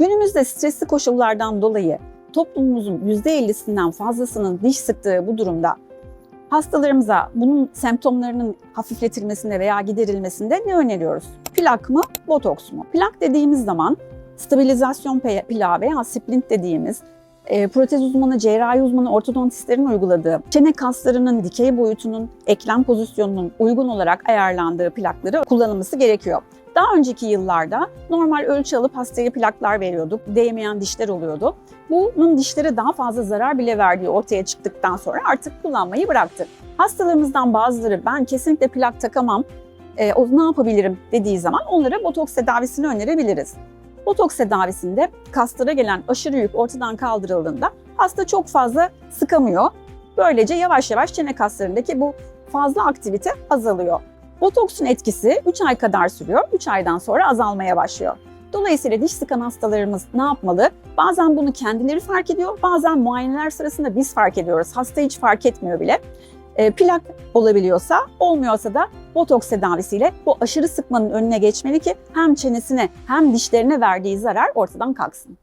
Günümüzde stresli koşullardan dolayı toplumumuzun %50'sinden fazlasının diş sıktığı bu durumda hastalarımıza bunun semptomlarının hafifletilmesinde veya giderilmesinde ne öneriyoruz? Plak mı, botoks mu? Plak dediğimiz zaman stabilizasyon plağı veya splint dediğimiz e, protez uzmanı, cerrahi uzmanı, ortodontistlerin uyguladığı çene kaslarının dikey boyutunun, eklem pozisyonunun uygun olarak ayarlandığı plakları kullanılması gerekiyor. Daha önceki yıllarda normal ölçü alıp hastaya plaklar veriyorduk. Değmeyen dişler oluyordu. Bunun dişlere daha fazla zarar bile verdiği ortaya çıktıktan sonra artık kullanmayı bıraktık. Hastalarımızdan bazıları ben kesinlikle plak takamam, e, o ne yapabilirim dediği zaman onlara botoks tedavisini önerebiliriz. Botoks tedavisinde kaslara gelen aşırı yük ortadan kaldırıldığında hasta çok fazla sıkamıyor. Böylece yavaş yavaş çene kaslarındaki bu fazla aktivite azalıyor. Botoksun etkisi 3 ay kadar sürüyor. 3 aydan sonra azalmaya başlıyor. Dolayısıyla diş sıkan hastalarımız ne yapmalı? Bazen bunu kendileri fark ediyor, bazen muayeneler sırasında biz fark ediyoruz. Hasta hiç fark etmiyor bile. E, plak olabiliyorsa, olmuyorsa da botoks tedavisiyle bu aşırı sıkmanın önüne geçmeli ki hem çenesine hem dişlerine verdiği zarar ortadan kalksın.